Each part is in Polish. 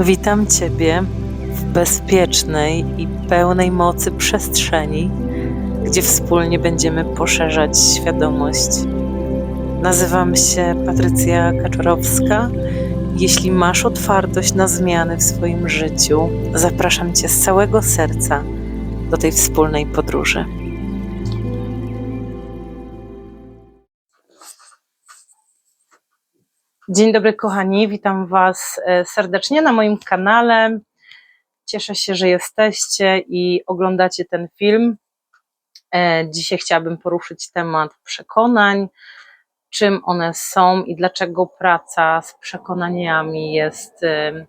Witam Ciebie w bezpiecznej i pełnej mocy przestrzeni, gdzie wspólnie będziemy poszerzać świadomość. Nazywam się Patrycja Kaczorowska. Jeśli masz otwartość na zmiany w swoim życiu, zapraszam Cię z całego serca do tej wspólnej podróży. Dzień dobry, kochani. Witam Was e, serdecznie na moim kanale. Cieszę się, że jesteście i oglądacie ten film. E, Dzisiaj chciałabym poruszyć temat przekonań, czym one są i dlaczego praca z przekonaniami jest e,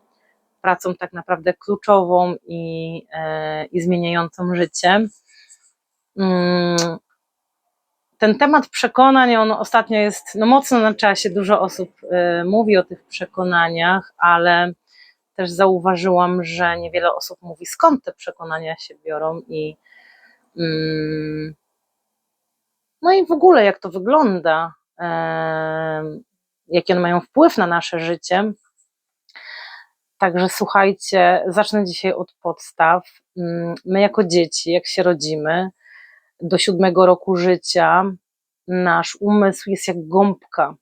pracą tak naprawdę kluczową i, i zmieniającą życie. Ten temat przekonań, on ostatnio jest no, mocno na czasie. Dużo osób e, mówi o tych przekonaniach, ale też zauważyłam, że niewiele osób mówi skąd te przekonania się biorą i mm, no i w ogóle jak to wygląda, e, jaki one mają wpływ na nasze życie. Także słuchajcie, zacznę dzisiaj od podstaw. Mm, My jako dzieci, jak się rodzimy, do siódmego roku życia nasz umysł jest jak gąbka.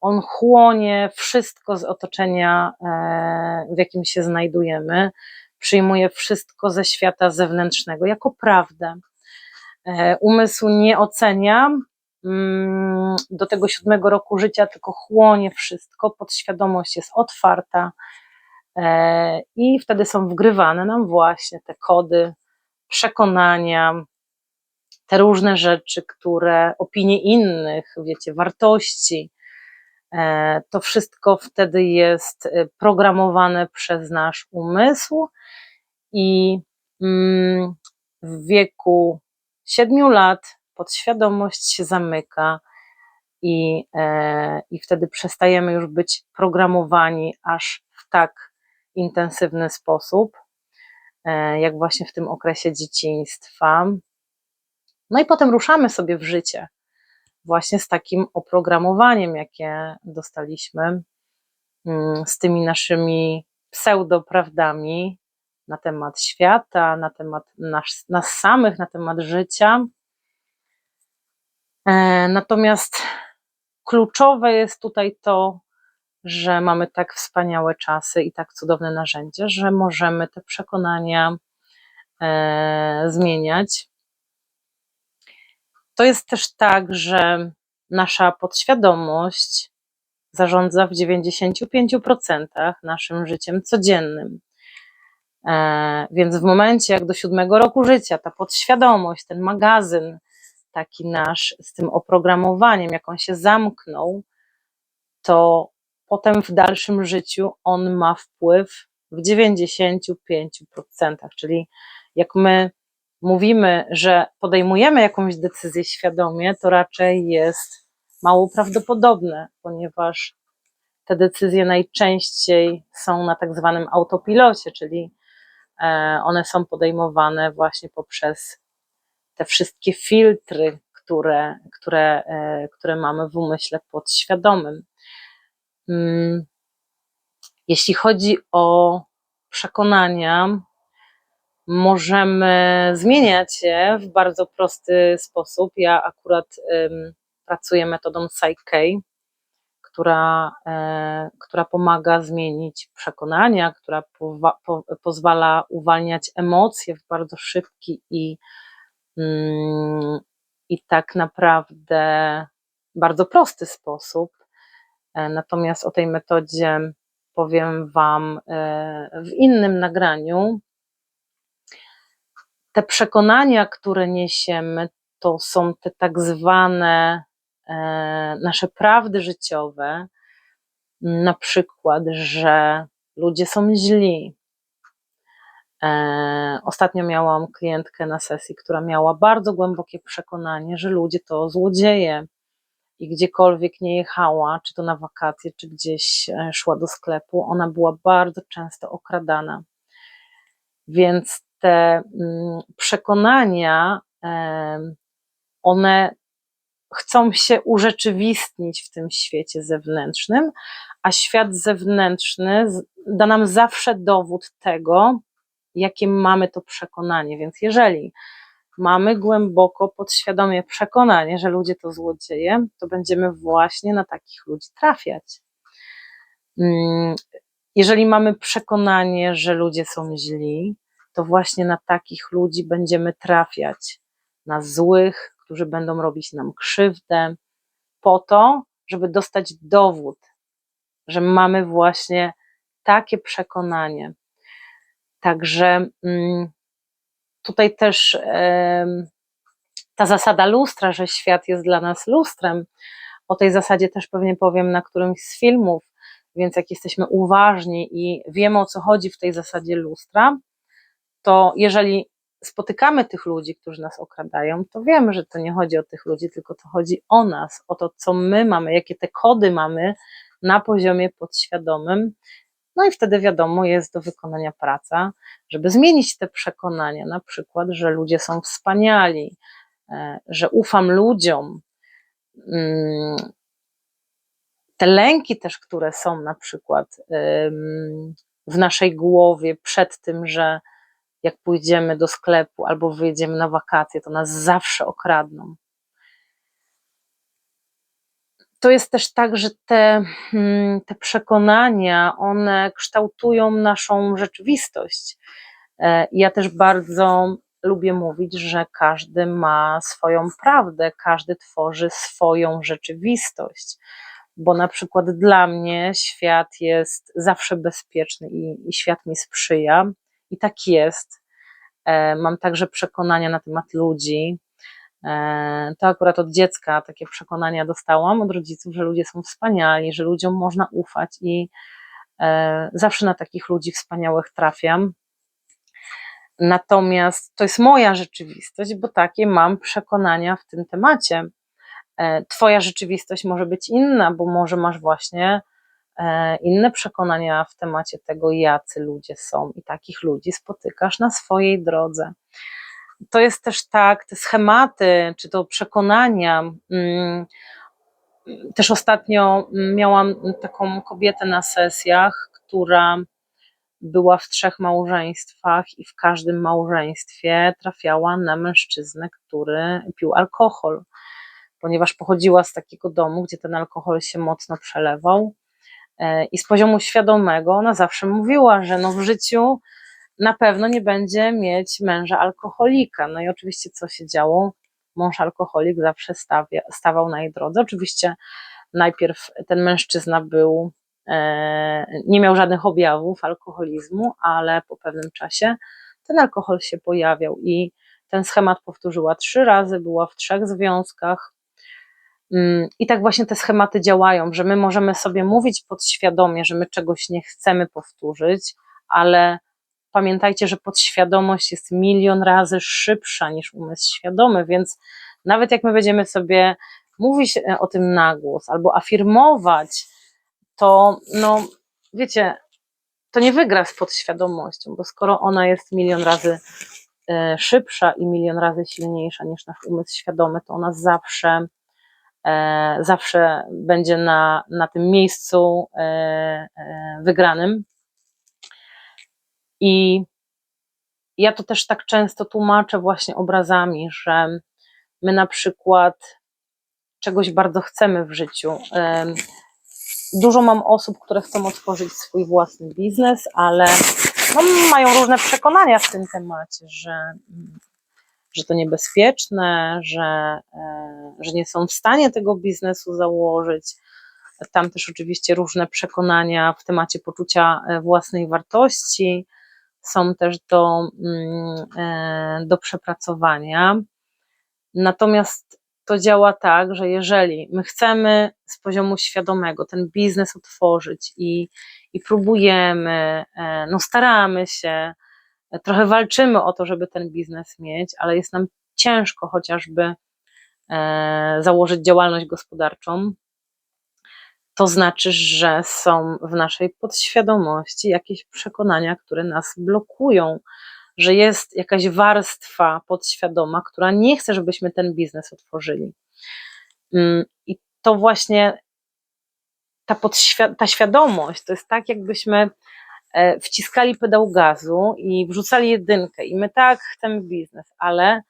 On chłonie wszystko z otoczenia, e, w jakim się znajdujemy, przyjmuje wszystko ze świata zewnętrznego jako prawdę. E, Umysł nie ocenia mm, do tego siódmego roku życia, tylko chłonie wszystko, podświadomość jest otwarta e, i wtedy są wgrywane nam właśnie te kody, przekonania, te różne rzeczy, które, opinie innych, wiecie, wartości, e, to wszystko wtedy jest e, programowane przez nasz umysł i mm, w wieku siedmiu lat podświadomość się zamyka i, e, i wtedy przestajemy już być programowani aż w tak intensywny sposób, jak właśnie w tym okresie dzieciństwa. No i potem ruszamy sobie w życie, właśnie z takim oprogramowaniem, jakie dostaliśmy, mm, z tymi naszymi pseudoprawdami na temat świata, na temat nas, nas samych, na temat życia. E, Natomiast kluczowe jest tutaj to, że mamy tak wspaniałe czasy i tak cudowne narzędzie, że możemy te przekonania e, zmieniać. To jest też tak, że nasza podświadomość zarządza w 95% naszym życiem codziennym. E, Więc w momencie, jak do siódmego roku życia, ta podświadomość, ten magazyn, taki nasz z tym oprogramowaniem, jak on się zamknął, to potem w dalszym życiu on ma wpływ w 95%. Czyli jak my mówimy, że podejmujemy jakąś decyzję świadomie, to raczej jest mało prawdopodobne, ponieważ te decyzje najczęściej są na tak zwanym autopilocie, czyli e, one są podejmowane właśnie poprzez te wszystkie filtry, które, które, e, które mamy w umyśle podświadomym. Mm, Jeśli chodzi o przekonania, możemy zmieniać je w bardzo prosty sposób. Ja akurat ym, pracuję metodą Psyche, która, e, która pomaga zmienić przekonania, która powa- po, pozwala uwalniać emocje w bardzo szybki i, mm, i tak naprawdę bardzo prosty sposób. E, Natomiast o tej metodzie powiem Wam e, w innym nagraniu. Te przekonania, które niesiemy, to są te tak zwane e, nasze prawdy życiowe, na przykład, że ludzie są źli. E, Ostatnio miałam klientkę na sesji, która miała bardzo głębokie przekonanie, że ludzie to złodzieje i gdziekolwiek nie jechała, czy to na wakacje, czy gdzieś e, szła do sklepu, ona była bardzo często okradana. Więc te mm, przekonania, one chcą się urzeczywistnić w tym świecie zewnętrznym, a świat zewnętrzny da nam zawsze dowód tego, jakie mamy to przekonanie. Więc jeżeli mamy głęboko, podświadomie przekonanie, że ludzie to złodzieje, to będziemy właśnie na takich ludzi trafiać. Mm, jeżeli mamy przekonanie, że ludzie są źli, to właśnie na takich ludzi będziemy trafiać, na złych, którzy będą robić nam krzywdę, po to, żeby dostać dowód, że mamy właśnie takie przekonanie. Także mm, tutaj też ta zasada lustra, że świat jest dla nas lustrem, o tej zasadzie też pewnie powiem na którymś z filmów, więc jak jesteśmy uważni i wiemy o co chodzi w tej zasadzie lustra, to jeżeli spotykamy tych ludzi, którzy nas okradają, to wiemy, że to nie chodzi o tych ludzi, tylko to chodzi o nas, o to, co my mamy, jakie te kody mamy na poziomie podświadomym. No i wtedy wiadomo, jest do wykonania praca, żeby zmienić te przekonania, na przykład, że ludzie są wspaniali, e, że ufam ludziom. Mm, te lęki też, które są na przykład w naszej głowie przed tym, że jak pójdziemy do sklepu albo wyjedziemy na wakacje, to nas zawsze okradną. To jest też tak, że te, hmm, te przekonania, one kształtują naszą rzeczywistość. E, ja też bardzo lubię mówić, że każdy ma swoją prawdę, każdy tworzy swoją rzeczywistość. Bo na przykład dla mnie świat jest zawsze bezpieczny i, i świat mi sprzyja, i tak jest. E, mam także przekonania na temat ludzi. E, to akurat od dziecka takie przekonania dostałam od rodziców, że ludzie są wspaniali, że ludziom można ufać i e, zawsze na takich ludzi wspaniałych trafiam. Natomiast to jest moja rzeczywistość, bo takie mam przekonania w tym temacie. Twoja rzeczywistość może być inna, bo może masz właśnie inne przekonania w temacie tego, jacy ludzie są, i takich ludzi spotykasz na swojej drodze. To jest też tak, te schematy, czy to przekonania. Mm, też ostatnio miałam taką kobietę na sesjach, która była w trzech małżeństwach i w każdym małżeństwie trafiała na mężczyznę, który pił alkohol, ponieważ pochodziła z takiego domu, gdzie ten alkohol się mocno przelewał E, I z poziomu świadomego ona zawsze mówiła, że no w życiu na pewno nie będzie mieć męża alkoholika. No i oczywiście co się działo? Mąż alkoholik zawsze stawia, stawał na jej drodze. Oczywiście najpierw ten mężczyzna był, e, nie miał żadnych objawów alkoholizmu, ale po pewnym czasie ten alkohol się pojawiał i ten schemat powtórzyła trzy razy, była w trzech związkach, I tak właśnie te schematy działają, że my możemy sobie mówić podświadomie, że my czegoś nie chcemy powtórzyć, ale pamiętajcie, że podświadomość jest milion razy szybsza niż umysł świadomy, więc nawet jak my będziemy sobie mówić e, o tym na głos albo afirmować, to no wiecie, to nie wygra z podświadomością, bo skoro ona jest milion razy e, szybsza i milion razy silniejsza niż nasz umysł świadomy, to ona zawsze zawsze będzie na, na tym miejscu e, e, wygranym. I ja to też tak często tłumaczę właśnie obrazami, że my na przykład czegoś bardzo chcemy w życiu. Dużo mam osób, które chcą otworzyć swój własny biznes, ale no, mają różne przekonania w tym temacie, że że to niebezpieczne, że, e, że nie są w stanie tego biznesu założyć. Tam też oczywiście różne przekonania w temacie poczucia e, własnej wartości są też do, mm, e, do przepracowania. Natomiast to działa tak, że jeżeli my chcemy z poziomu świadomego ten biznes otworzyć i, i próbujemy, no staramy się, trochę walczymy o to, żeby ten biznes mieć, ale jest nam ciężko chociażby e, założyć działalność gospodarczą, to znaczy, że są w naszej podświadomości jakieś przekonania, które nas blokują, że jest jakaś warstwa podświadoma, która nie chce, żebyśmy ten biznes otworzyli. Mm, I to właśnie ta, podświ- ta świadomość to jest tak, jakbyśmy wciskali pedał gazu i wrzucali jedynkę i my tak chcemy biznes, ale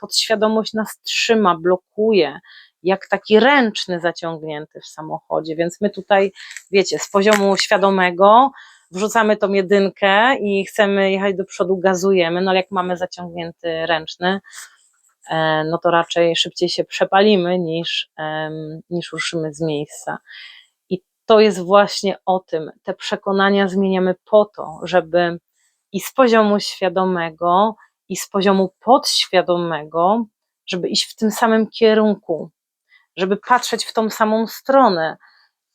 podświadomość nas trzyma, blokuje, jak taki ręczny zaciągnięty w samochodzie, więc my tutaj, wiecie, z poziomu świadomego wrzucamy tą jedynkę i chcemy jechać do przodu, gazujemy, no ale jak mamy zaciągnięty ręczny, e, no to raczej szybciej się przepalimy niż, niż ruszymy z miejsca. To jest właśnie o tym, te przekonania zmieniamy po to, żeby i z poziomu świadomego, i z poziomu podświadomego, żeby iść w tym samym kierunku, żeby patrzeć w tą samą stronę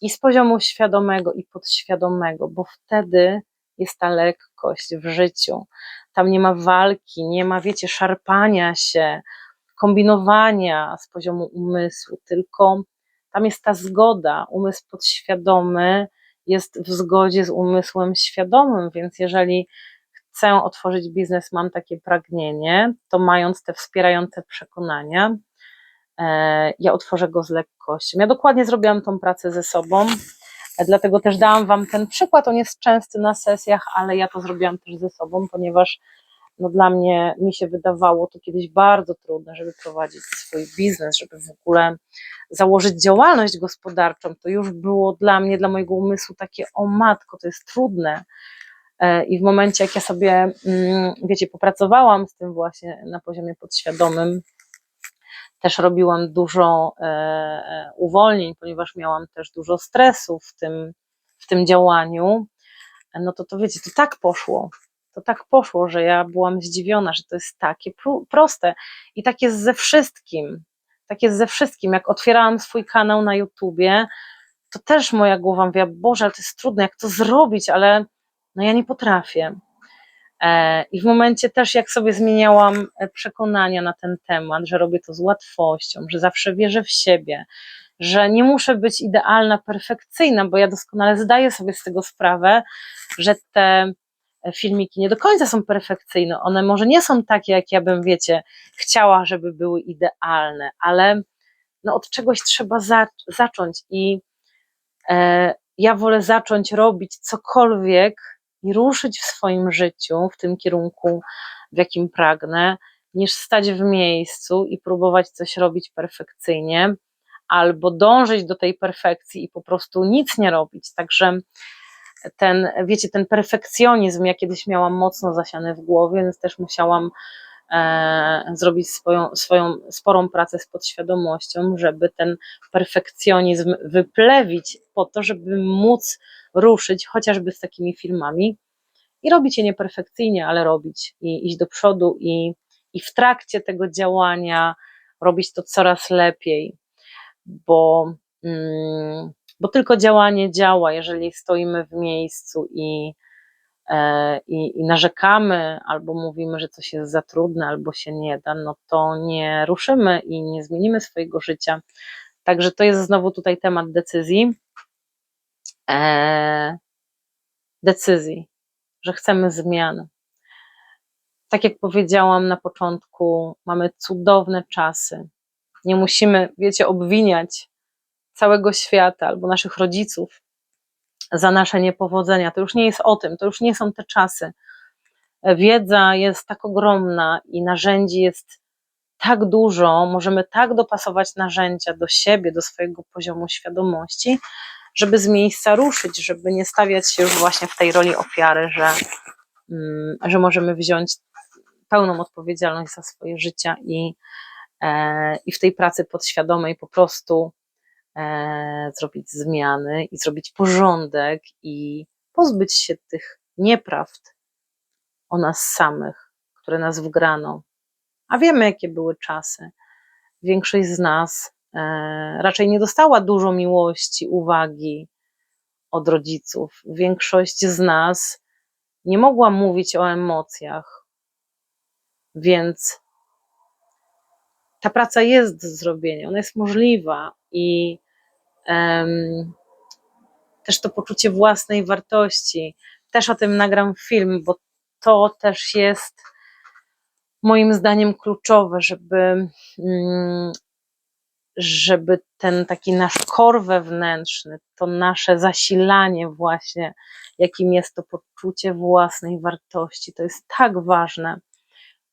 i z poziomu świadomego i podświadomego, bo wtedy jest ta lekkość w życiu. Tam nie ma walki, nie ma, wiecie, szarpania się, kombinowania z poziomu umysłu, tylko tam jest ta zgoda. Umysł podświadomy jest w zgodzie z umysłem świadomym, więc jeżeli chcę otworzyć biznes, mam takie pragnienie, to mając te wspierające przekonania, e, ja otworzę go z lekkością. Ja dokładnie zrobiłam tą pracę ze sobą, e, dlatego też dałam Wam ten przykład. On jest częsty na sesjach, ale ja to zrobiłam też ze sobą, ponieważ no dla mnie, mi się wydawało to kiedyś bardzo trudne, żeby prowadzić swój biznes, żeby w ogóle założyć działalność gospodarczą. To już było dla mnie, dla mojego umysłu takie, o matko, to jest trudne. E, I w momencie, jak ja sobie, mm, wiecie, popracowałam z tym właśnie na poziomie podświadomym, też robiłam dużo e, e, uwolnień, ponieważ miałam też dużo stresu w tym, w tym działaniu, no to to wiecie, to tak poszło. To tak poszło, że ja byłam zdziwiona, że to jest takie proste i tak jest ze wszystkim. Tak jest ze wszystkim. Jak otwierałam swój kanał na YouTubie, to też moja głowa mówiła, Boże, ale to jest trudne, jak to zrobić, ale no ja nie potrafię. E, I w momencie też, jak sobie zmieniałam e, przekonania na ten temat, że robię to z łatwością, że zawsze wierzę w siebie, że nie muszę być idealna, perfekcyjna, bo ja doskonale zdaję sobie z tego sprawę, że te filmiki nie do końca są perfekcyjne. One może nie są takie, jak ja bym, wiecie, chciała, żeby były idealne, ale no od czegoś trzeba za, zacząć i e, ja wolę zacząć robić cokolwiek, i ruszyć w swoim życiu w tym kierunku, w jakim pragnę, niż stać w miejscu i próbować coś robić perfekcyjnie, albo dążyć do tej perfekcji i po prostu nic nie robić. Także ten, wiecie, ten perfekcjonizm, ja kiedyś miałam mocno zasiany w głowie, więc też musiałam e, zrobić swoją, swoją sporą pracę z podświadomością, żeby ten perfekcjonizm wyplewić po to, żeby móc ruszyć chociażby z takimi filmami i robić je nieperfekcyjnie, ale robić i iść do przodu i, i w trakcie tego działania robić to coraz lepiej, bo, mm, bo tylko działanie działa, jeżeli stoimy w miejscu i, e, i, i narzekamy, albo mówimy, że coś jest za trudne, albo się nie da, no to nie ruszymy i nie zmienimy swojego życia. Także to jest znowu tutaj temat decyzji. E, decyzji, że chcemy zmian. Tak jak powiedziałam na początku, mamy cudowne czasy. Nie musimy, wiecie, obwiniać całego świata albo naszych rodziców za nasze niepowodzenia. To już nie jest o tym, to już nie są te czasy. Wiedza jest tak ogromna i narzędzi jest tak dużo, możemy tak dopasować narzędzia do siebie, do swojego poziomu świadomości, żeby z miejsca ruszyć, żeby nie stawiać się już właśnie w tej roli ofiary, że, mm, że możemy wziąć pełną odpowiedzialność za swoje życie i, e, i w tej pracy podświadomej po prostu zrobić zmiany i zrobić porządek i pozbyć się tych nieprawd o nas samych, które nas wgrano. A wiemy, jakie były czasy. Większość z nas E, raczej nie dostała dużo miłości, uwagi od rodziców. Większość z nas nie mogła mówić o emocjach, więc ta praca jest do zrobienia, ona jest możliwa i też to poczucie własnej wartości. Też o tym nagram film, bo to też jest moim zdaniem kluczowe, żeby um, żeby te ten taki nasz kor wewnętrzny, to nasze zasilanie właśnie, jakim jest to poczucie własnej wartości, to jest tak ważne,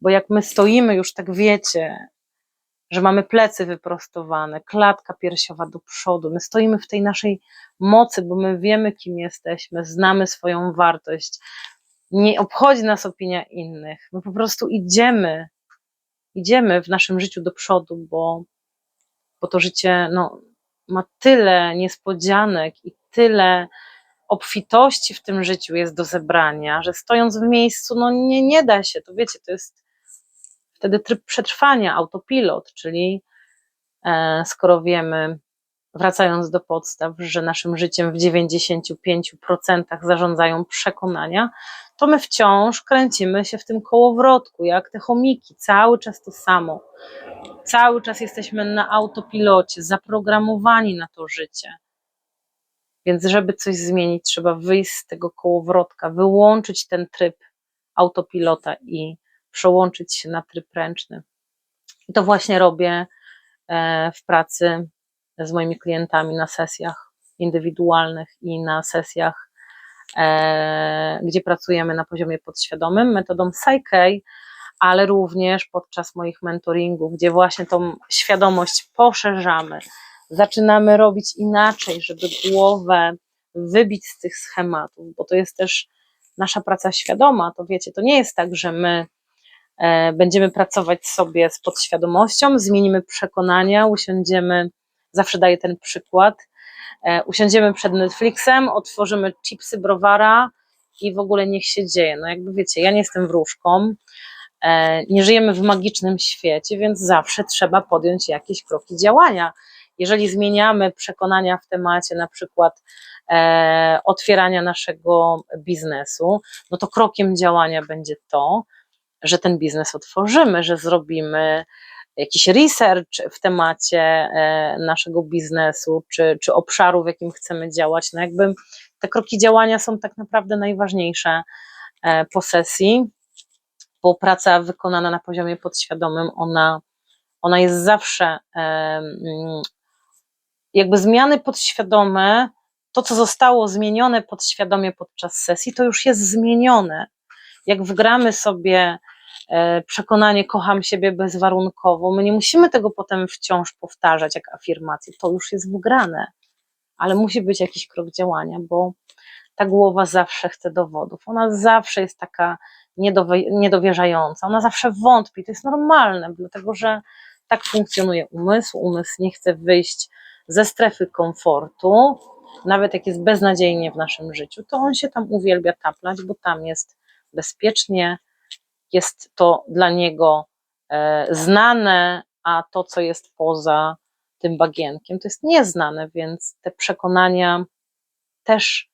bo jak my stoimy już tak wiecie, że mamy plecy wyprostowane, klatka piersiowa do przodu, my stoimy w tej naszej mocy, bo my wiemy, kim jesteśmy, znamy swoją wartość, nie obchodzi nas opinia innych, my po prostu idziemy, idziemy w naszym życiu do przodu, bo, bo to życie no, ma tyle niespodzianek i tyle obfitości w tym życiu jest do zebrania, że stojąc w miejscu, no nie, nie da się, to wiecie, to jest wtedy tryb przetrwania, autopilot, czyli e, skoro wiemy, wracając do podstaw, że naszym życiem w 95% zarządzają przekonania, to my wciąż kręcimy się w tym kołowrotku, jak te chomiki, cały czas to samo. Cały czas jesteśmy na autopilocie, zaprogramowani na to życie. Więc, żeby coś zmienić, trzeba wyjść z tego kołowrotka, wyłączyć ten tryb autopilota i przełączyć się na tryb ręczny. I to właśnie robię e, w pracy z moimi klientami na sesjach indywidualnych i na sesjach, e, gdzie pracujemy na poziomie podświadomym metodą Psyche, ale również podczas moich mentoringów, gdzie właśnie tą świadomość poszerzamy, zaczynamy robić inaczej, żeby głowę wybić z tych schematów, bo to jest też nasza praca świadoma. To wiecie, to nie jest tak, że my będziemy pracować sobie z podświadomością, zmienimy przekonania, usiądziemy, zawsze daję ten przykład, e, usiądziemy przed Netflixem, otworzymy chipsy browara i w ogóle niech się dzieje. No jakby wiecie, ja nie jestem wróżką, e, nie żyjemy w magicznym świecie, więc zawsze trzeba podjąć jakieś kroki działania. Jeżeli zmieniamy przekonania w temacie na przykład e, otwierania naszego biznesu, no to krokiem działania będzie to, że ten biznes otworzymy, że zrobimy jakiś research w temacie e, naszego biznesu, czy, czy obszaru, w jakim chcemy działać. No jakby te kroki działania są tak naprawdę najważniejsze e, po sesji, bo praca wykonana na poziomie podświadomym, ona, ona jest zawsze mm, jakby zmiany podświadome, to co zostało zmienione podświadomie podczas sesji, to już jest zmienione. Jak wgramy sobie E, przekonanie kocham siebie bezwarunkowo. My nie musimy tego potem wciąż powtarzać jak afirmację, to już jest wygrane, ale musi być jakiś krok działania, bo ta głowa zawsze chce dowodów. Ona zawsze jest taka niedowierzająca, ona zawsze wątpi. To jest normalne, dlatego że tak funkcjonuje umysł. Umysł nie chce wyjść ze strefy komfortu, nawet jak jest beznadziejnie w naszym życiu, to on się tam uwielbia taplać, bo tam jest bezpiecznie, jest to dla niego e, znane, a to, co jest poza tym bagienkiem, to jest nieznane, więc te przekonania też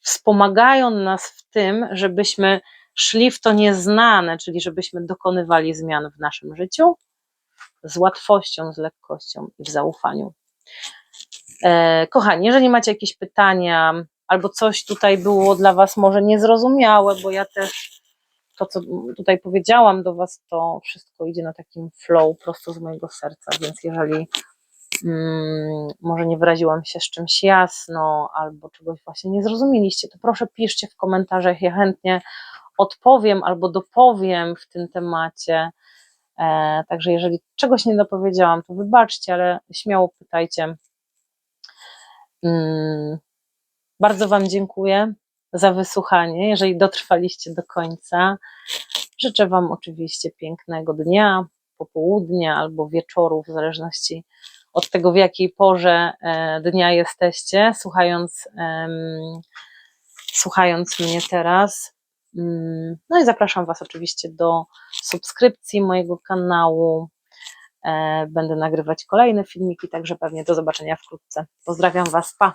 wspomagają nas w tym, żebyśmy szli w to nieznane, czyli żebyśmy dokonywali zmian w naszym życiu z łatwością, z lekkością i w zaufaniu. E, kochani, jeżeli macie jakieś pytania, albo coś tutaj było dla Was może niezrozumiałe, bo ja też to, co tutaj powiedziałam do Was, to wszystko idzie na takim flow prosto z mojego serca, więc jeżeli mm, może nie wyraziłam się z czymś jasno, albo czegoś właśnie nie zrozumieliście, to proszę piszcie w komentarzach, ja chętnie odpowiem albo dopowiem w tym temacie. E, także jeżeli czegoś nie dopowiedziałam, to wybaczcie, ale śmiało pytajcie. Mm, bardzo Wam dziękuję za wysłuchanie, jeżeli dotrwaliście do końca. Życzę Wam oczywiście pięknego dnia, popołudnia albo wieczoru, w zależności od tego, w jakiej porze e, dnia jesteście, słuchając, słuchając mnie teraz. Mm, no i zapraszam Was oczywiście do subskrypcji mojego kanału. E, będę nagrywać kolejne filmiki, także pewnie do zobaczenia wkrótce. Pozdrawiam Was, pa!